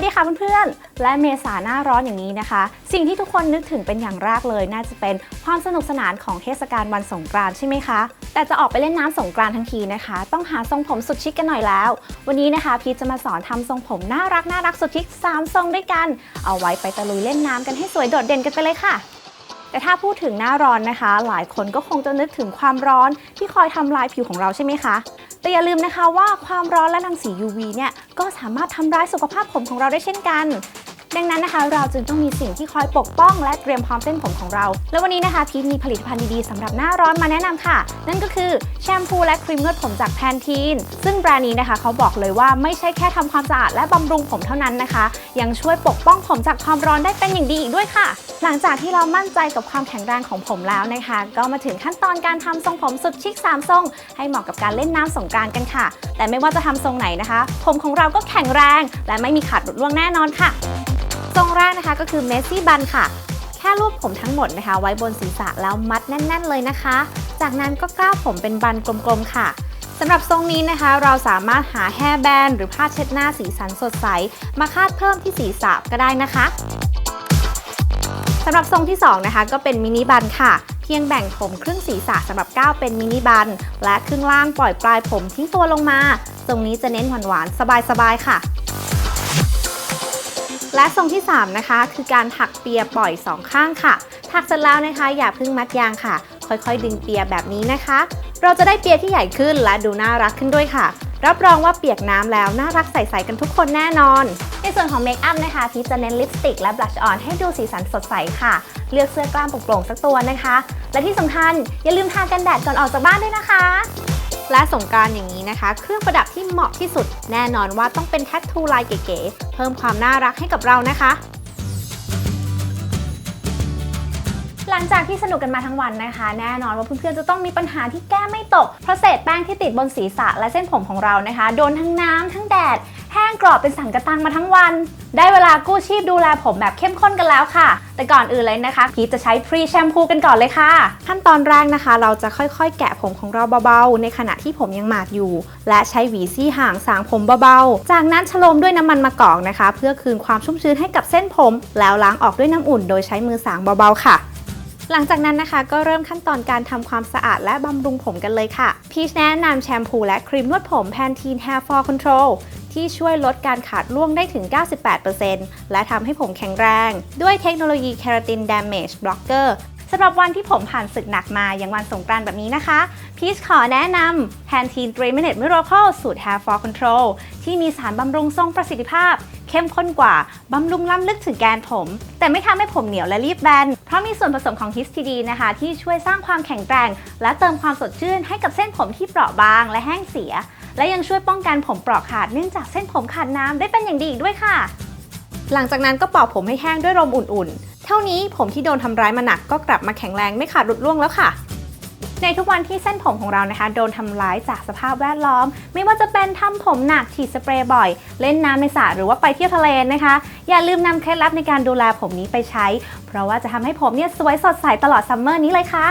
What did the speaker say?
วัสดีค่ะเพื่อนๆ และเมษาหน้าร้อนอย่างนี้นะคะ สิ่งที่ทุกคนนึกถึงเป็นอย่างแรกเลย น่าจะเป็นความสนุกสนานของเทศกาลวันสงกรานต์ใช่ไหมคะ แต่จะออกไปเล่นน้ำสงกรานต์ทั้งทีนะคะ ต้องหาทรงผมสุดชิคกันหน่อยแล้ว วันนี้นะคะพีจะมาสอนทำทรงผมน่ารักน่ารักสุดชิค3ทรงด้วยกัน เอาไว้ไปตะลุยเล่นน้ำกันให้สวยโดดเด่นกันไปเลยค่ะแต่ถ้าพูดถึงหน้าร้อนนะคะ หลายคนก็คงจะนึกถึงความร้อนที่คอยทำลายผิวของเราใช่ไหมคะ แต่อย่าลืมนะคะว่าความร้อนและรังสี UV เนี่ยก็สามารถทำร้ายสุขภาพผมของเราได้เช่นกัน ดังนั้นนะคะ เราจึงต้องมีสิ่งที่คอยปกป้องและเตรียมพร้อมเส้นผมของเรา แล้ววันนี้นะคะพีทมีผลิตภัณฑ์ดีๆสำหรับหน้าร้อนมาแนะนำค่ะ นั่นก็คือแชมพูและครีมนวดผมจากแพนทีนซึ่งแบรนด์นี้นะคะเขาบอกเลยว่าไม่ใช่แค่ทำความสะอาดและบำรุงผมเท่านั้นนะคะ ยังช่วยปกป้องผมจากความร้อนได้เป็นอย่างดีอีกด้วยค่ะ หลังจากที่เรามั่นใจกับความแข็งแรงของผมแล้วนะคะ ก็มาถึงขั้นตอนการทำทรงผมสุดชิค3ทรง ให้เหมาะกับการเล่นน้ำสงกานต์กันค่ะ แต่ไม่ว่าจะทำทรงไหนนะคะ ผมของเราก็แข็งแรง และไม่มีขาดหลุดร่วงแน่นอนค่ะ ทรงแรกนะคะก็คือเมสซี่บันค่ะ แค่รวบผมทั้งหมดนะคะ ไว้บนศีรษะแล้วมัดแน่น ๆ เลยนะคะ จากนั้นก็กล้าวผมเป็นบันกลมๆค่ะสำหรับทรงนี้นะคะ เราสามารถหาแฮร์แบนหรือผ้าเช็ดหน้าสีสันสดใส มาคาดเพิ่มที่ศีรษะก็ได้นะคะสำหรับทรงที่2นะคะก็เป็นมินิบันค่ะ เพียงแบ่งผมครึ่งศีรษะสำหรับก้าวเป็นมินิบัน และครึ่งล่างปล่อยปลายผมทิ้งตัวลงมาทรงนี้จะเน้นหวานๆสบายๆค่ะ และทรงที่ 3 นะคะ คือการถักเปียปล่อย 2 ข้างค่ะ ถักเสร็จแล้วนะคะ อย่าเพิ่งมัดยางค่ะ ค่อยๆ ดึงเปียแบบนี้นะคะ เราจะได้เปียที่ใหญ่ขึ้นและดูน่ารักขึ้นด้วยค่ะ รับรองว่าเปียกน้ำแล้วน่ารักใสๆกันทุกคนแน่นอน ในส่วนของเมคอัพนะคะ พีจะเน้นลิปสติกและบลัชออนให้ดูสีสันสดใสค่ะ เลือกเสื้อกล้ามโปร่งๆสักตัวนะคะ และที่สำคัญอย่าลืมทากันแดดก่อนออกจากบ้านด้วยนะคะ และสงการอย่างนี้นะคะ เครื่องประดับที่เหมาะที่สุด แน่นอนว่าต้องเป็นแท็ททูลายเก๋ๆเพิ่มความน่ารักให้กับเรานะคะ หลังจากที่สนุกกันมาทั้งวันนะคะ แน่นอนว่าเพื่อนๆจะต้องมีปัญหาที่แก้ไม่ตกเพราะเศษแป้งที่ติดบนศีรษะและเส้นผมของเรานะคะ โดนทั้งน้ำทั้งแดด รอบเป็นสังกะตังมาทั้งวัน ได้เวลากู้ชีพดูแลผมแบบเข้มข้นกันแล้วค่ะ แต่ก่อนอื่นเลยนะคะ พีชจะใช้พรีแชมพูกันก่อนเลยค่ะ ขั้นตอนแรกนะคะ เราจะค่อยๆ แกะผมของเราเบาๆ ในขณะที่ผมยังหมาดอยู่ และใช้หวีซี่ห่างสางผมเบาๆ จากนั้นฉโลมด้วยน้ำมันมะกอกนะคะ เพื่อคืนความชุ่มชื้นให้กับเส้นผม แล้วล้างออกด้วยน้ำอุ่น โดยใช้มือสางเบาๆค่ะหลังจากนั้นนะคะก็เริ่มขั้นตอนการทำความสะอาดและบำรุงผมกันเลยค่ะ พีชแนะนำแชมพูและครีมนวดผม Pantene Hair Fall Control ที่ช่วยลดการขาดร่วงได้ถึง 98%และทำให้ผมแข็งแรง ด้วยเทคโนโลยี Keratin Damage Blocker สำหรับวันที่ผมผ่านศึกหนักมาอย่างวันสงกรานต์แบบนี้นะคะ พีชขอแนะนำ Pantene 3 Minute Miracle สูตร Hair Fall Control ที่มีสารบำรุงทรงประสิทธิภาพ เข้มข้นกว่า บำรุงล้ำลึกถึงแกนผม แต่ไม่ทำให้ผมเหนียวและรีบแบน เพราะมีส่วนผสมของฮิสทีดีนะคะ ที่ช่วยสร้างความแข็งแกร่ง และเติมความสดชื่นให้กับเส้นผมที่เปราะบางและแห้งเสีย และยังช่วยป้องกันผมเปราะขาดเนื่องจากเส้นผมขาดน้ำได้เป็นอย่างดีอีกด้วยค่ะ หลังจากนั้นก็เป่าผมให้แห้งด้วยลมอุ่นๆ เท่านี้ผมที่โดนทำร้ายมาหนักก็กลับมาแข็งแรงไม่ขาดหลุดร่วงแล้วค่ะในทุกวันที่เส้นผมของเรานะคะ โดนทำร้ายจากสภาพแวดล้อม ไม่ว่าจะเป็นทำผมหนักฉีดสเปรย์บ่อย เล่นน้ำในสระหรือว่าไปเที่ยวทะเลนะคะ อย่าลืมนำเคล็ดลับในการดูแลผมนี้ไปใช้ เพราะว่าจะทำให้ผมเนี่ยสวยสดใสตลอดซัมเมอร์นี้เลยค่ะ